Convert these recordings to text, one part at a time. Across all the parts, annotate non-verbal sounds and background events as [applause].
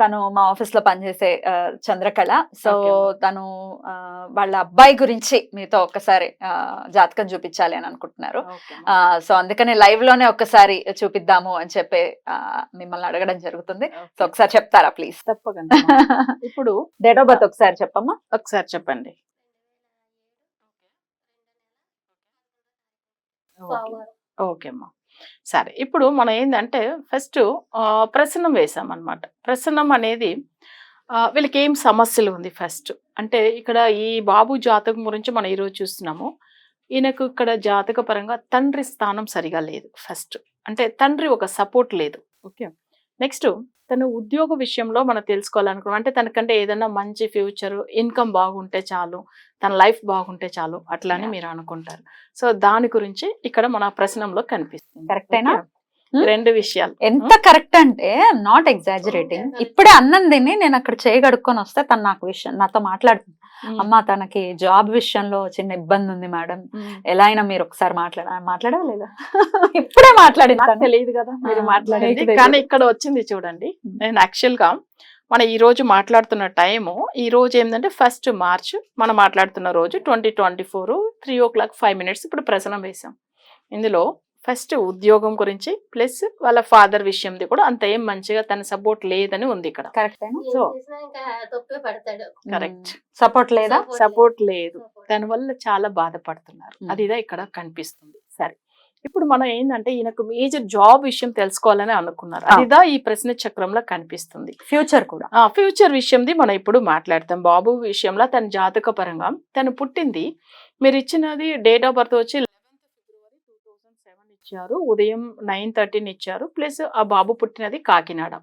తను మా ఆఫీస్లో పనిచేసే చంద్రకళ. సో. తను వాళ్ళ అబ్బాయి గురించి మీతో ఒక్కసారి జాతకం చూపించాలి అని అనుకుంటున్నారు. ఆ, సో అందుకనే లైవ్లోనే ఒక్కసారి చూపిద్దాము అని చెప్పి మిమ్మల్ని అడగడం జరుగుతుంది. సో ఒకసారి చెప్తారా ప్లీజ్? తప్పకుండా. [laughs] ఇప్పుడు డేట్ ఆఫ్ బర్త్ ఒకసారి చెప్పమ్మా. ఒకసారి చెప్పండి. ఓకే. ఓకే అమ్మా. సరే ఇప్పుడు మనం ఏంటంటే ఫస్ట్ ప్రసన్నం వేసాం ప్రసన్నం అనేది వీళ్ళకి ఏం సమస్యలు ఉంది ఫస్ట్? అంటే ఇక్కడ ఈ బాబు జాతకం గురించి మనం ఈరోజు చూస్తున్నాము. ఈయనకు ఇక్కడ జాతక పరంగా తండ్రి స్థానం సరిగా లేదు ఫస్ట్. అంటే తండ్రి ఒక సపోర్ట్ లేదు. ఓకే? నెక్స్ట్ తను ఉద్యోగ విషయంలో మనం తెలుసుకోవాలనుకున్నాం అంటే తనకంటే ఏదైనా మంచి ఫ్యూచర్ ఇన్కమ్ బాగుంటే చాలు తన లైఫ్ బాగుంటే చాలు అట్లా. మీరు అనుకుంటారు సో దాని గురించి ఇక్కడ మన ప్రశ్నంలో కనిపిస్తుంది కరెక్టేనా? రెండు విషయాలు. ఎంత కరెక్ట్ అంటే నాట్ ఎగ్జాజరేటింగ్. ఇప్పుడే అన్నం తిని నేను అక్కడ చేయగడుక్కొని వస్తే తను నాకు విషయం నాతో మాట్లాడుతుంది. అమ్మ తనకి జాబ్ విషయంలో చిన్న ఇబ్బంది ఉంది మేడం. ఎలా అయినా మీరు ఒకసారి మాట్లాడ మాట్లాడవా లేదా? [laughs] ఇప్పుడే మాట్లాడింది. తెలియదు కదా మీరు మాట్లాడేది. కానీ. ఇక్కడ వచ్చింది చూడండి. నేను యాక్చువల్గా మన ఈ రోజు మాట్లాడుతున్న టైము ఈ రోజు ఏంటంటే ఫస్ట్ మార్చ్ మనం మాట్లాడుతున్న రోజు twenty twenty four three o'clock five minutes ఇప్పుడు ప్రసనం వేసాం ఇందులో ఫస్ట్ ఉద్యోగం గురించి ప్లస్ వాళ్ళ ఫాదర్ విషయంది కూడా అంత ఏం మంచిగా తన సపోర్ట్ లేదని ఉంది ఇక్కడ. సో పడతాడు. కరెక్ట్. సపోర్ట్ లేదా? సపోర్ట్ లేదు. దాని వల్ల చాలా బాధపడుతున్నారు. అదిదా ఇక్కడ కనిపిస్తుంది. సరే. ఇప్పుడు మనం ఏంటంటే ఈయనకు మేజర్ జాబ్ విషయం తెలుసుకోవాలని అనుకున్నారు. అదిదా ఈ ప్రశ్న చక్రంలో కనిపిస్తుంది. ఫ్యూచర్ కూడా. ఆ ఫ్యూచర్ విషయంది మనం ఇప్పుడు మాట్లాడతాం. బాబు విషయంలో తన జాతక పరంగా తను పుట్టింది. మీరు ఇచ్చినది డేట్ ఆఫ్ బర్త్ వచ్చి ఫిబ్రవరి టూ థౌజండ్ సెవెన్ ఇచ్చారు. ఉదయం నైన్ థర్టీని ఇచ్చారు ప్లస్ ఆ బాబు పుట్టినది కాకినాడ.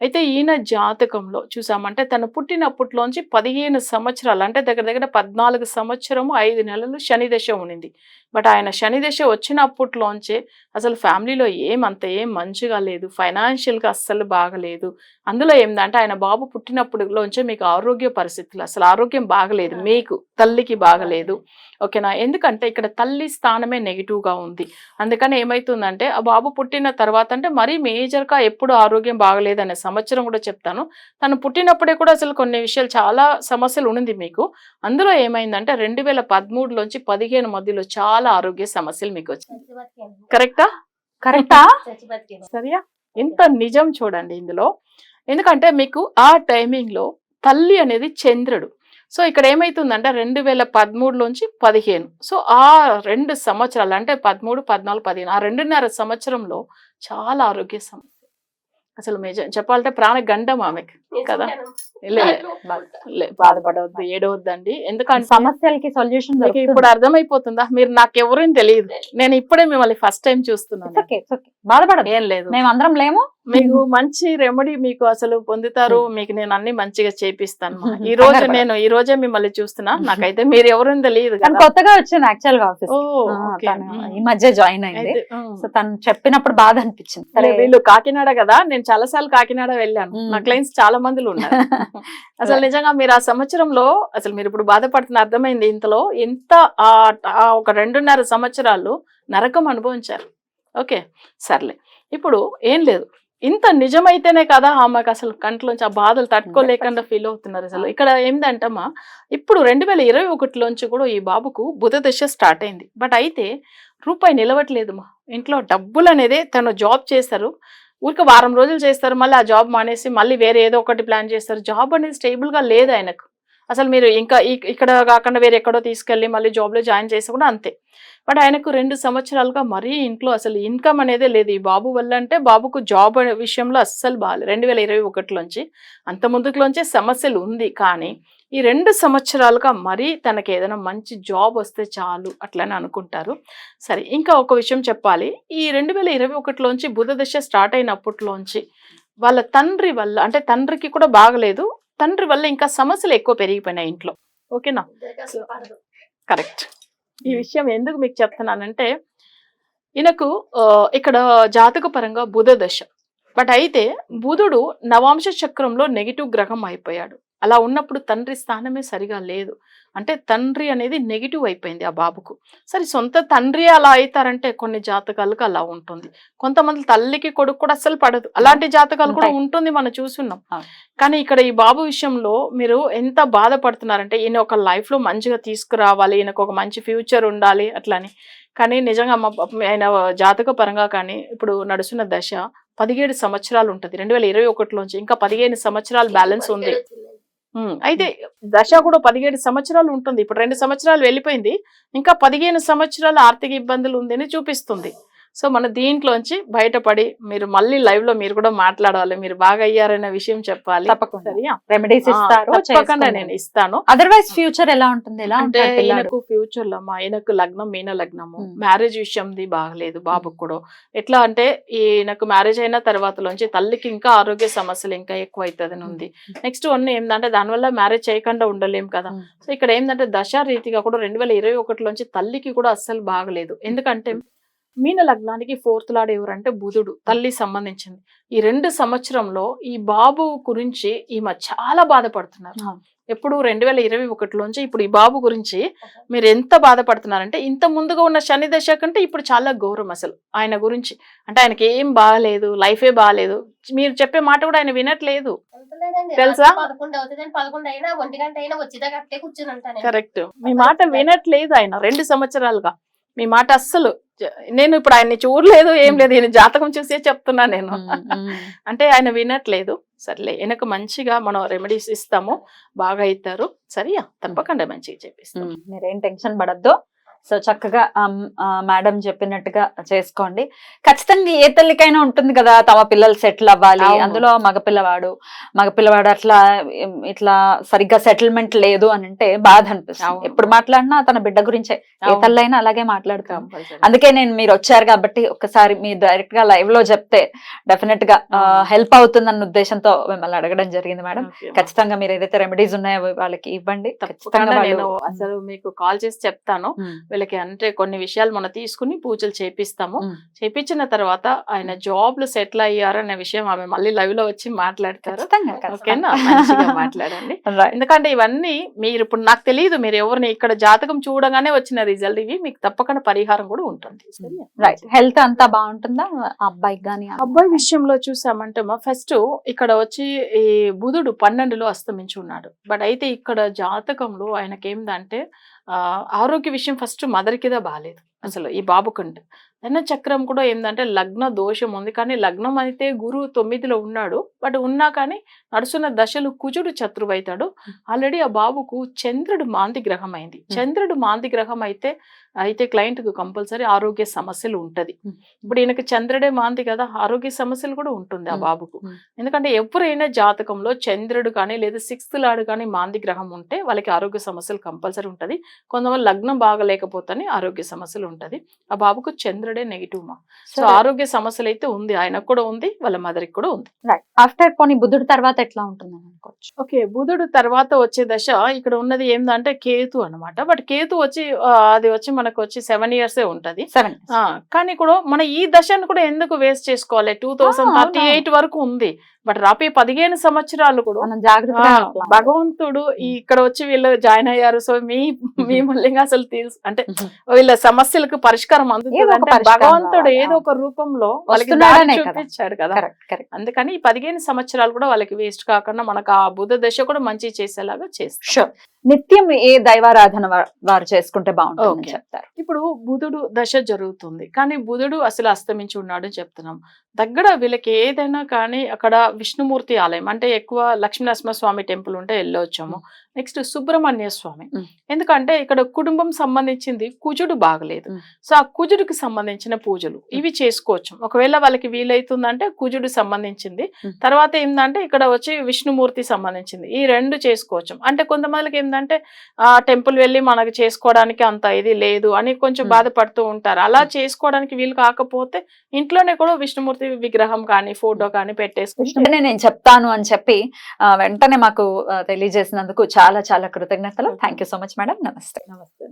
అయితే ఈయన జాతకంలో చూసామంటే తను పుట్టినప్పట్లోంచి పదిహేను సంవత్సరాలు అంటే దగ్గర దగ్గర పద్నాలుగు సంవత్సరము ఐదు నెలలు శని దశ ఉండింది బట్ ఆయన శని దశ వచ్చినప్పట్లోంచే అసలు ఫ్యామిలీలో ఏం అంత ఏం మంచిగా లేదు ఫైనాన్షియల్గా అస్సలు బాగలేదు. అందులో ఏంటంటే ఆయన బాబు పుట్టినప్పుడులోంచే మీకు ఆరోగ్య పరిస్థితులు అసలు ఆరోగ్యం బాగలేదు మీకు తల్లికి బాగలేదు ఓకేనా? ఎందుకంటే ఇక్కడ తల్లి స్థానమే negative గా ఉంది. అందుకని ఏమైతుందంటే ఆ బాబు పుట్టిన తర్వాత అంటే మరీ major గా ఎప్పుడు ఆరోగ్యం బాగలేదు అనే సంవత్సరం కూడా చెప్తాను. తను పుట్టినప్పుడే కూడా అసలు కొన్ని విషయాలు చాలా సమస్యలు ఉండింది మీకు. అందులో ఏమైందంటే రెండు వేల పదమూడులోంచి పదిహేను మధ్యలో చాలా ఆరోగ్య సమస్యలు మీకు వచ్చాయి. కరెక్టా? కరెక్టా? సరియా? ఎంత నిజం చూడండి ఇందులో. ఎందుకంటే మీకు ఆ టైమింగ్లో తల్లి అనేది చంద్రుడు. సో ఇక్కడ ఏమైతుందంటే రెండు వేల పదమూడులోంచి పదిహేను. సో ఆ రెండు సంవత్సరాలు అంటే పదమూడు పద్నాలుగు పదిహేను ఆ రెండున్నర సంవత్సరంలో చాలా ఆరోగ్య సమస్య అసలు మేజర్ చెప్పాలంటే ప్రాణ గండం ఆమెకి కదా? బాధపడవద్దు. ఏడవద్దండి. ఎందుకంటే సమస్యలకి సొల్యూషన్ ఇప్పుడు అర్థమైపోతుందా? మీరు నాకెవరని తెలియదు. నేను ఇప్పుడే మిమ్మల్ని ఫస్ట్ టైం చూస్తున్నాను. బాధపడదు ఏం లేదు. మేమందరం లేము. మీకు మంచి రెమెడీ మీకు అసలు పొందుతారు మీకు నేను అన్ని మంచిగా చేపిస్తాను. ఈ రోజు నేను ఈ రోజే మిమ్మల్ని చూస్తున్నా. నాకైతే మీరు ఎవరని తెలియదు కొత్తగా వచ్చింది యాక్చువల్గా ఆఫీస్. ఈ మధ్య జాయిన్ అయింది. సో తను చెప్పినప్పుడు బాధ అనిపించింది. సరే. వీళ్ళు కాకినాడ కదా నేను చాలా సార్లు కాకినాడ వెళ్ళాను. నా క్లయింట్స్ చాలా మందిలు ఉన్నారు. [laughs] అసలు నిజంగా మీరు ఆ సంవత్సరంలో అసలు మీరు ఇప్పుడు బాధపడుతున్న అర్థమైంది ఇంతలో ఆ ఒక రెండున్నర సంవత్సరాలు నరకం అనుభవించారు. ఓకే సర్లే. ఇప్పుడు ఏం లేదు. ఇంత నిజమైతేనే కదా ఆమెకు అసలు కంట్లోంచి ఆ బాధలు తట్టుకోలేకుండా ఫీల్ అవుతున్నారు అసలు. ఇక్కడ ఏంటంటమ్మా ఇప్పుడు రెండు వేల ఇరవై ఒకటిలోంచి కూడా ఈ బాబుకు బుధ దశ స్టార్ట్ అయింది. బట్ అయితే రూపాయి నిలవట్లేదు మా ఇంట్లో డబ్బులు అనేది తను జాబ్ చేస్తారు. ఊరికి వారం రోజులు చేస్తారు. మళ్ళీ ఆ జాబ్ మానేసి మళ్ళీ వేరే ఏదో ఒకటి ప్లాన్ చేస్తారు. జాబ్ అనేది stable గా లేదు ఆయనకు. అసలు మీరు ఇంకా ఇక్కడ కాకుండా వేరే ఎక్కడో తీసుకెళ్ళి మళ్ళీ జాబ్లో జాయిన్ చేసి కూడా అంతే. బట్ ఆయనకు రెండు సంవత్సరాలుగా మరీ ఇంట్లో అసలు ఇన్కమ్ అనేదే లేదు. ఈ బాబు వల్ల అంటే బాబుకు జాబ్ విషయంలో అస్సలు బాగాలేదు రెండు వేల ఇరవై ఒకటిలోంచి అంత ముందుకులోంచే సమస్యలు ఉంది. కానీ ఈ రెండు సంవత్సరాలుగా మరీ తనకి ఏదైనా మంచి జాబ్ వస్తే చాలు అట్లని అనుకుంటారు. సరే ఇంకా ఒక విషయం చెప్పాలి. ఈ రెండు వేల ఇరవై ఒకటిలోంచి బుధదశ స్టార్ట్ అయినప్పట్లోంచి వాళ్ళ తండ్రి వల్ల అంటే తండ్రికి కూడా బాగలేదు. తండ్రి వల్ల ఇంకా సమస్యలు ఎక్కువ పెరిగిపోయినాయి ఇంట్లో. ఓకేనా? కరెక్ట్. ఈ విషయం ఎందుకు మీకు చెప్తున్నానంటే ఈయనకు ఇక్కడ జాతక పరంగా బుధ దశ బట్ అయితే బుధుడు నవాంశ చక్రంలో నెగిటివ్ గ్రహం అయిపోయాడు. అలా ఉన్నప్పుడు తండ్రి స్థానమే సరిగా లేదు. అంటే తండ్రి అనేది నెగిటివ్ అయిపోయింది ఆ బాబుకు. సరే సొంత తండ్రి అలా అవుతారంటే కొన్ని జాతకాలకు అలా ఉంటుంది. కొంతమంది తల్లికి కొడుకు కూడా అస్సలు పడదు. అలాంటి జాతకాలు కూడా. ఉంటుంది మనం చూస్తున్నాం. కానీ ఇక్కడ ఈ బాబు విషయంలో మీరు ఎంత బాధపడుతున్నారంటే ఈయన ఒక లైఫ్లో మంచిగా తీసుకురావాలి ఈయనకు ఒక మంచి ఫ్యూచర్ ఉండాలి అట్లని. కానీ నిజంగా ఆయన జాతక పరంగా కానీ ఇప్పుడు నడుస్తున్న దశ పదిహేడు సంవత్సరాలు ఉంటుంది. రెండు వేల ఇరవై ఒకటిలోంచి ఇంకా పదిహేను సంవత్సరాలు బ్యాలెన్స్ ఉంది. అయితే దశ కూడా పదిహేడు సంవత్సరాలు ఉంటుంది. ఇప్పుడు రెండు సంవత్సరాలు వెళ్ళిపోయింది. ఇంకా పదిహేను సంవత్సరాలు ఆర్థిక ఇబ్బందులు ఉందని చూపిస్తుంది. సో మన దీంట్లోంచి బయటపడి మీరు మళ్ళీ లైవ్లో మీరు కూడా మాట్లాడాలి మీరు బాగా అయ్యారనే విషయం చెప్పాలి. తప్పకుండా. సరియా రెమెడీస్ ఆ, ఇస్తారు తప్పకుండా నేను ఇస్తాను. అదర్వైజ్ ఫ్యూచర్ ఎలా ఉంటుంది? ఎలా అంటే ఈయనకు ఫ్యూచర్లో మా ఈయనకు లగ్నం మీన లగ్నము. మ్యారేజ్ విషయంది బాగలేదు బాబుకు కూడా. ఎట్లా అంటే ఈయనకు మ్యారేజ్ అయిన తర్వాతలోంచి తల్లికి ఇంకా ఆరోగ్య సమస్యలు ఇంకా ఎక్కువ అవుతుందని ఉంది. నెక్స్ట్ వన్ ఏంటంటే దానివల్ల మ్యారేజ్ చేయకుండా ఉండలేం కదా. ఉమ్. సో ఇక్కడ ఏంటంటే దశ రీతిగా కూడా రెండు వేల ఇరవై ఒకటిలోంచి తల్లికి కూడా అస్సలు బాగలేదు. ఎందుకంటే మీన లగ్నానికి ఫోర్త్ లాడ్ ఎవరంటే బుధుడు తల్లి సంబంధించింది. ఈ రెండు సంవత్సరంలో ఈ బాబు గురించి ఈమె చాలా బాధపడుతున్నారు. ఎప్పుడు రెండు వేల ఇరవై ఒకటిలోంచి ఇప్పుడు ఈ బాబు గురించి మీరు ఎంత బాధపడుతున్నారంటే ఇంత ముందుగా ఉన్న శని దశ కంటే ఇప్పుడు చాలా గౌరవం అసలు ఆయన గురించి. అంటే ఆయనకి ఏం బాగాలేదు లైఫే బాగాలేదు. మీరు చెప్పే మాట కూడా ఆయన వినట్లేదు. తెలుసా? కరెక్ట్. మీ మాట వినట్లేదు ఆయన రెండు సంవత్సరాలుగా. మీ మాట అస్సలు నేను ఇప్పుడు ఆయన్ని చూడలేదు ఏం లేదు ఈయన జాతకం చూసే చెప్తున్నా నేను. [laughs] అంటే ఆయన వినట్లేదు. సర్లే వెనక మంచిగా మనం రెమెడీస్ ఇస్తాము బాగా అవుతారు సరియా? తప్పకుండా మంచిగా చెప్పిస్తాం మీరేం టెన్షన్ పడద్దు. సో చక్కగా మేడం చెప్పినట్టుగా చేసుకోండి ఖచ్చితంగా ఏ తల్లికైనా ఉంటుంది కదా తమ పిల్లలు సెటిల్ అవ్వాలి. అందులో మగ పిల్లవాడు మగ పిల్లవాడు అట్లా ఇట్లా సరిగ్గా సెటిల్మెంట్ లేదు అని అంటే బాధ అనిపిస్తుంది. ఎప్పుడు మాట్లాడినా తన బిడ్డ గురించే ఏ. తల్లైనా అలాగే మాట్లాడుతాం. అందుకే నేను మీరు వచ్చారు కాబట్టి ఒకసారి మీరు డైరెక్ట్గా లైవ్లో చెప్తే డెఫినెట్గా. హెల్ప్ అవుతుందన్న ఉద్దేశంతో మిమ్మల్ని అడగడం జరిగింది మేడం. ఖచ్చితంగా మీరు ఏదైతే రెమెడీస్ ఉన్నాయో వాళ్ళకి ఇవ్వండి ఖచ్చితంగా అసలు మీకు కాల్ చేసి చెప్తాను వీళ్ళకి అంటే కొన్ని విషయాలు మనం తీసుకుని పూజలు చేపిస్తాము. చేపించిన తర్వాత ఆయన జాబ్లు సెటిల్ అయ్యారనే విషయం ఆమె మళ్ళీ లైవ్లో వచ్చి మాట్లాడతారు. ఓకేనా? మాట్లాడండి. [laughs] ఎందుకంటే ఇవన్నీ మీరు ఇప్పుడు నాకు తెలియదు మీరు ఎవరిని ఇక్కడ జాతకం చూడగానే వచ్చిన రిజల్ట్ ఇవి మీకు తప్పకుండా పరిహారం కూడా ఉంటుంది? రైట్ హెల్త్ అంతా బాగుంటుందా? ఆ అబ్బాయికి కానీ అబ్బాయి విషయంలో చూసామంటే ఫస్ట్ ఇక్కడ వచ్చి ఈ బుధుడు పన్నెండులో అస్తమించి ఉన్నాడు. బట్ అయితే ఇక్కడ జాతకంలో ఆయనకి ఏందంటే ఆ, ఆరోగ్య విషయం ఫస్ట్ మదర్కిదా బాగాలేదు అసలు ఈ బాబుకుంటే ధన చక్రం కూడా ఏంటంటే లగ్న దోషం ఉంది. కానీ లగ్నం అయితే గురువు తొమ్మిదిలో ఉన్నాడు. బట్ ఉన్నా కానీ నడుస్తున్న దశలు కుజుడు శత్రువు అవుతాడు ఆల్రెడీ ఆ బాబుకు చంద్రుడు మాంది గ్రహం అయింది చంద్రుడు మాంది గ్రహం అయితే అయితే client కు కంపల్సరీ ఆరోగ్య సమస్యలు ఉంటది. ఇప్పుడు ఈయనకి చంద్రుడే మాంది కదా ఆరోగ్య సమస్యలు కూడా ఉంటుంది ఆ. బాబుకు. ఎందుకంటే ఎవరైనా జాతకంలో చంద్రుడు కానీ లేదా సిక్స్త్ లాడు కానీ మాంది గ్రహం ఉంటే వాళ్ళకి ఆరోగ్య సమస్యలు కంపల్సరీ ఉంటది. కొంతమంది లగ్నం బాగలేకపోతేనే ఆరోగ్య సమస్యలు ఉంటది. ఆ బాబుకు చంద్రుడే నెగిటివ్ మా సో ఆరోగ్య సమస్యలు అయితే ఉంది. ఆయనకు కూడా ఉంది వాళ్ళ మదర్కి కూడా ఉంది. ఆఫ్టర్ పోనీ బుద్ధుడి తర్వాత ఎట్లా ఉంటుంది అని అనుకోవచ్చు. ఓకే బుధుడు తర్వాత వచ్చే దశ ఇక్కడ ఉన్నది ఏందంటే కేతు అన్నమాట. బట్ కేతు వచ్చి అది వచ్చి మనకు వచ్చి సెవెన్ ఇయర్సే ఉంటది. సెవెన్ కానీ కూడా మన ఈ దశను కూడా ఎందుకు వేస్ట్ చేసుకోవాలి? టూ థౌసండ్ థర్టీ ఎయిట్ వరకు ఉంది. బట్ రాపే పదిహేను సంవత్సరాలు కూడా భగవంతుడు ఈ ఇక్కడ వచ్చి వీళ్ళు జాయిన్ అయ్యారు. సో మీ మీ మూల్యంగా అసలు తెలుసు అంటే వీళ్ళ సమస్యలకు పరిష్కారం అందుతుంది భగవంతుడు. ఏదో ఒక రూపంలో వాళ్ళకి. చూపించాడు కదా అందుకని ఈ పదిహేను సంవత్సరాలు కూడా వాళ్ళకి వేస్ట్ కాకుండా మనకు ఆ బుధ దశ కూడా మంచి చేసేలాగా చేస్తాం నిత్యం ఏ దైవారాధన వారు చేసుకుంటే Okay. చెప్తారు. ఇప్పుడు బుధుడు దశ జరుగుతుంది. కానీ బుధుడు అసలు అస్తమించి ఉన్నాడు అని చెప్తున్నాం. దగ్గర వీళ్ళకి ఏదైనా కానీ అక్కడ విష్ణుమూర్తి ఆలయం అంటే ఎక్కువ లక్ష్మీనరసింహ స్వామి టెంపుల్ ఉంటే వెళ్ళొచ్చాము. నెక్స్ట్ సుబ్రహ్మణ్య స్వామి. ఎందుకంటే ఇక్కడ కుటుంబం సంబంధించింది కుజుడు బాగలేదు. సో ఆ కుజుడికి సంబంధించిన పూజలు ఇవి చేసుకోవచ్చు. ఒకవేళ వాళ్ళకి వీలైతుందంటే కుజుడు సంబంధించింది. తర్వాత ఏంటంటే ఇక్కడ వచ్చి విష్ణుమూర్తి సంబంధించింది. ఈ రెండు చేసుకోవచ్చు. అంటే కొంతమందికి ఏంటంటే ఏంటంటే ఆ టెంపుల్ వెళ్ళి మనకి చేసుకోవడానికి అంత ఇది లేదు అని కొంచెం. బాధపడుతూ ఉంటారు. అలా చేసుకోవడానికి వీలు కాకపోతే ఇంట్లోనే కూడా విష్ణుమూర్తి విగ్రహం కానీ ఫోటో కానీ పెట్టేసుకుంటే నేను చెప్తాను అని చెప్పి వెంటనే మాకు తెలియజేసినందుకు చాలా చాలా కృతజ్ఞతలు. Thank you so much madam నమస్తే. నమస్తే